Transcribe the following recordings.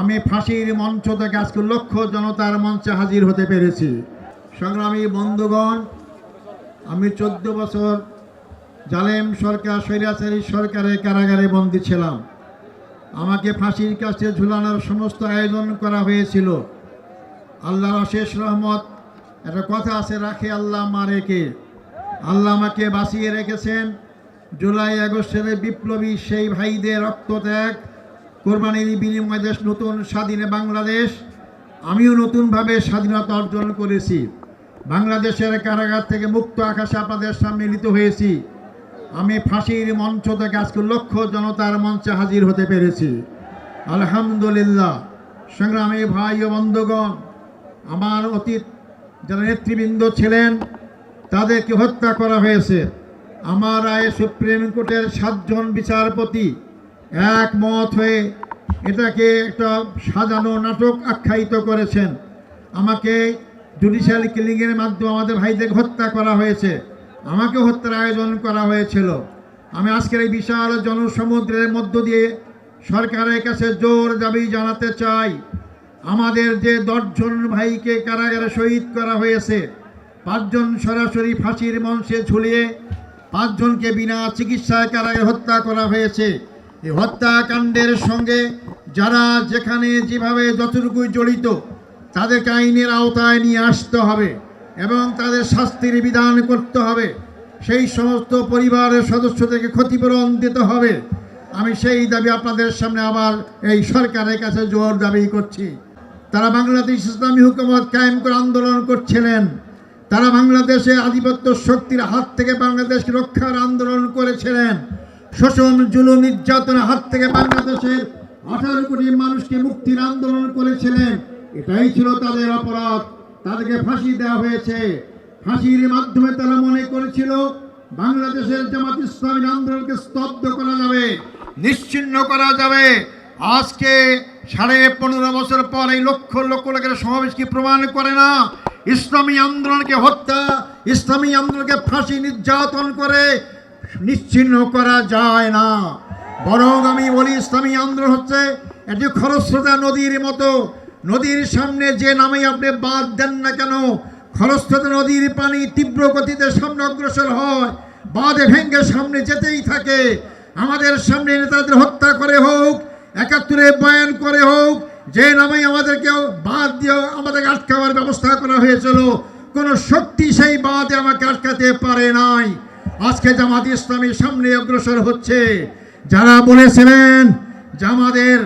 আমি ফাঁসির মঞ্চ থেকে আজকে লক্ষ জনতার মঞ্চে হাজির হতে পেরেছি। সংগ্রামী বন্ধুগণ, আমি চোদ্দ বছর জালেম সরকার, স্বৈরাচারী সরকারের কারাগারে বন্দী ছিলাম। আমাকে ফাঁসির কাছে ঝুলানোর সমস্ত আয়োজন করা হয়েছিল। আল্লাহর অশেষ রহমত, একটা কথা আছে, রাখে আল্লাহ মারেকে আল্লাহ আমাকে বাঁচিয়ে রেখেছেন। জুলাই আগস্টের বিপ্লবী সেই ভাইদের রক্তত্যাগ কোরবানির বিনিময় দেশ নতুন স্বাধীনে বাংলাদেশ। আমিও নতুনভাবে স্বাধীনতা অর্জন করেছি। বাংলাদেশের কারাগার থেকে মুক্ত আকাশে আপনাদের সামনে হয়েছি। আমি ফাঁসির মঞ্চ থেকে আজকে লক্ষ জনতার মঞ্চে হাজির হতে পেরেছি। আলহামদুলিল্লাহ। সংগ্রামী ভাই ও বন্ধুগণ, আমার অতীত যারা নেতৃবৃন্দ ছিলেন, তাদেরকে হত্যা করা হয়েছে। আমার রায়ে সুপ্রিম কোর্টের সাতজন বিচারপতি একমত হয়ে এটাকে একটা সাজানো নাটক আখ্যায়িত করেছেন। আমাকে জুডিশিয়াল কিলিংয়ের মাধ্যমে আমাদের ভাইদের হত্যা করা হয়েছে। আমাকে হত্যার আয়োজন করা হয়েছিল। আমি আজকের এই বিশাল জনসমুদ্রের মধ্য দিয়ে সরকারের কাছে জোর দাবি জানাতে চাই। আমাদের যে দশজন ভাইকে কারাগারে শহীদ করা হয়েছে, পাঁচজন সরাসরি ফাঁসির মঞ্চে ঝুলিয়ে পাঁচজনকে বিনা চিকিৎসায় কারাগারে হত্যা করা হয়েছে। এই হত্যাকাণ্ডের সঙ্গে যারা যেখানে যেভাবে যতটুকু জড়িত, তাদেরকে আইনের আওতায় নিয়ে আসতে হবে এবং তাদের শাস্তির বিধান করতে হবে। সেই সমস্ত পরিবারের সদস্যদেরকে ক্ষতিপূরণ দিতে হবে। আমি সেই দাবি আপনাদের সামনে আবার এই সরকারের কাছে জোর দাবি করছি। তারা বাংলাদেশ ইসলামী হুকুমত কায়েম করে আন্দোলন করছিলেন। তারা বাংলাদেশে আধিপত্য শক্তির হাত থেকে বাংলাদেশকে রক্ষার আন্দোলন করেছিলেন। শোষণ, জুলুম, নির্যাতনের হাত থেকে বাংলাদেশের আঠারো কোটি মানুষকে মুক্তির আন্দোলন করেছিলেন। এটাই ছিল তাদের অপরাধ। তাদেরকে ফাঁসি দেওয়া হয়েছে। ফাঁসির মাধ্যমে তারা মনে করেছিল, বাংলাদেশের জামাত ইসলামী আন্দোলনকে স্তব্ধ করা যাবে নিশ্চিহ্ন করা যাবে। আজকে সাড়ে পনেরো বছর পর এই লক্ষ লক্ষ লোকের সমাবেশ কি প্রমাণ করে না? ইসলামী আন্দোলনকে হত্যা, ইসলামী আন্দোলনকে ফাঁসি নির্যাতন করে নিশ্চিহ্ন করা যায় না। বরং আমি বলি ইসলামী আন্দোলন হচ্ছে একটি খরস্রোতা নদীর মতো। নদীর সামনে যে নামে আপনি বাদ দেন না কেন, খরস্রোতা নদীর পানি তীব্র গতিতে সামনে অগ্রসর হয়, বাঁধে ভেঙ্গে সামনে যেতেই থাকে। আমাদের সামনে নেতাদের হত্যা করে হোক, একাত্তরে বয়ান করে হোক, যে নামে আমাদেরকে বাদ দিয়ে আমাদেরকে আটকাবার ব্যবস্থা করা হয়েছিল, কোনো শক্তি সেই বাদে আমাকে আটকাতে পারে নাই। আজকে জামাত ইসলামী সামনে অগ্রসর হচ্ছে। যারা বলেছিলেন যে আমাদের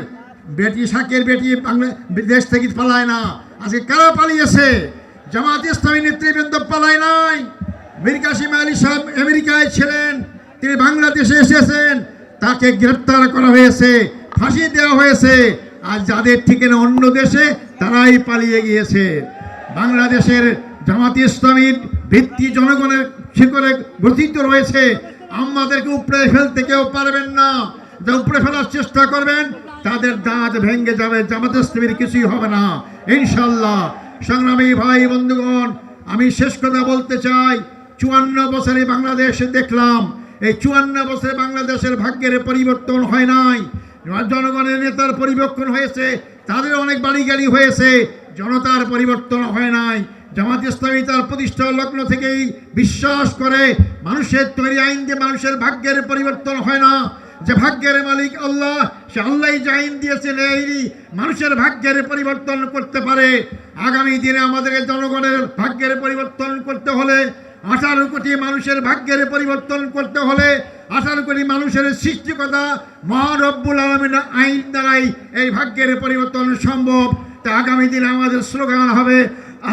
বেটি শাকের বেটি দেশ থেকে পালায় না, আজকে কারা পালিয়েছে? জামাত ইসলামী নেতৃবৃন্দ পালায় নাই। মীর কাসিম আলী সাহেব আমেরিকায় ছিলেন, তিনি বাংলাদেশে এসেছেন, তাকে গ্রেপ্তার করা হয়েছে, ফাঁসি দেওয়া হয়েছে, আর যাদের ঠিকানা অন্য দেশে, তারাই পালিয়ে গিয়েছে। বাংলাদেশের জামাত ইসলামীর ভিত্তি জনগণের শিকড়ে গঠিত রয়েছে। আমাদেরকে উপরে ফেলতে কেউ পারবেন না। যা উপরে ফেলার চেষ্টা করবেন, তাদের দাঁত ভেঙে যাবে জামাত কিছুই হবে না। ইনশাল্লাহ সংগ্রামী ভাই, বন্ধুগণ, আমি শেষ কথা বলতে চাই। চুয়ান্ন বছরে বাংলাদেশে দেখলাম। এই চুয়ান্ন বছরে বাংলাদেশের ভাগ্যের পরিবর্তন হয় নাই। জনগণের নেতার পরিবর্তন হয়েছে, তাদের অনেক বাড়ি গাড়ি হয়েছে, জনতার পরিবর্তন হয় নাই। জামাত ইসলামী তার প্রতিষ্ঠা লগ্ন থেকেই বিশ্বাস করে, মানুষের তৈরি আইন দিয়ে মানুষের ভাগ্যের পরিবর্তন হয় না। যে ভাগ্যের মালিক আল্লাহ, সে আল্লাহ যে আইন দিয়েছেন এই মানুষের ভাগ্যের পরিবর্তন করতে পারে। আগামী দিনে আমাদেরকে জনগণের ভাগ্যের পরিবর্তন করতে হলে, আঠারো কোটি মানুষের ভাগ্যের পরিবর্তন করতে হলে, আঠারো কোটি মানুষের সৃষ্টিকতা মহারব্বুল আলমিন আইন দ্বারাই এই ভাগ্যের পরিবর্তন সম্ভব। তা আগামী দিনে আমাদের স্লোগান হবে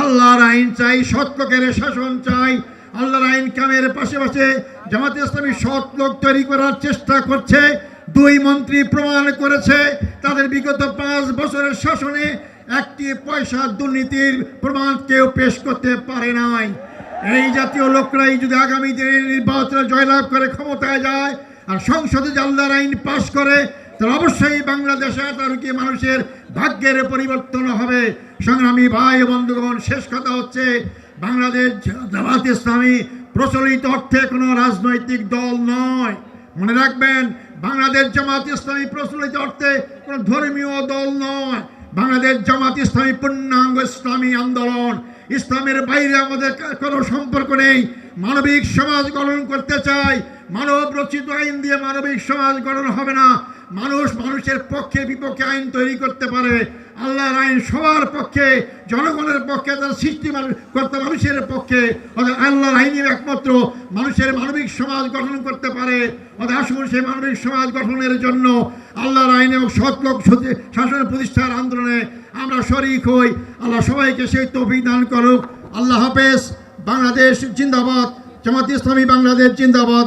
আল্লাহর আইন চাই সৎ লোকের শাসন চাই। আল্লাহর আইন কামের পাশে পাশে জামাতে ইসলামী সৎ লোক তৈরি করার চেষ্টা করছে। দুই মন্ত্রী প্রমাণ করেছে, তাদের বিগত পাঁচ বছরের শাসনে একটি পয়সা দুর্নীতির প্রমাণ কেউ পেশ করতে পারে নাই। এই জাতীয় লোকরাই যদি আগামী দিনে নির্বাচনে জয়লাভ করে ক্ষমতায় যায়, আর সংসদে জাল্লার আইন পাশ করে তাহলে অবশ্যই বাংলাদেশে আঠারো কি মানুষের ভাগ্যের পরিবর্তন হবে। সংগ্রামী ভাই বন্ধুগণ, শেষ কথা হচ্ছে বাংলাদেশ জামাত ইসলামী প্রচলিত অর্থে কোনো রাজনৈতিক দল নয়। মনে রাখবেন, বাংলাদেশ জামাত ইসলামী প্রচলিত অর্থে কোনো ধর্মীয় দল নয়। বাংলাদেশ জামাত ইসলামী পূর্ণাঙ্গ ইসলামী আন্দোলন। ইসলামের বাইরে আমাদের কোনো সম্পর্ক নেই। মানবিক সমাজ গঠন করতে চাই। মানব রচিত আইন দিয়ে মানবিক সমাজ গঠন হবে না। মানুষ মানুষের পক্ষে বিপক্ষে আইন তৈরি করতে পারে। আল্লাহর আইন সবার পক্ষে, জনগণের পক্ষে, তার সৃষ্টি করতে, মানুষের পক্ষে। অর্থাৎ আল্লাহর আইনের একমাত্র মানুষের মানবিক সমাজ গঠন করতে পারে। অর্থাৎ আসুন সেই মানবিক সমাজ গঠনের জন্য আল্লাহর আইন এবং সৎলোক শাসন প্রতিষ্ঠার আন্দোলনে আমরা শরিক হই। আল্লাহ সবাইকে সেই তৌফিক দান করুক। আল্লাহ হাফেজ। বাংলাদেশ জিন্দাবাদ। জামাত ইসলামী বাংলাদেশ জিন্দাবাদ।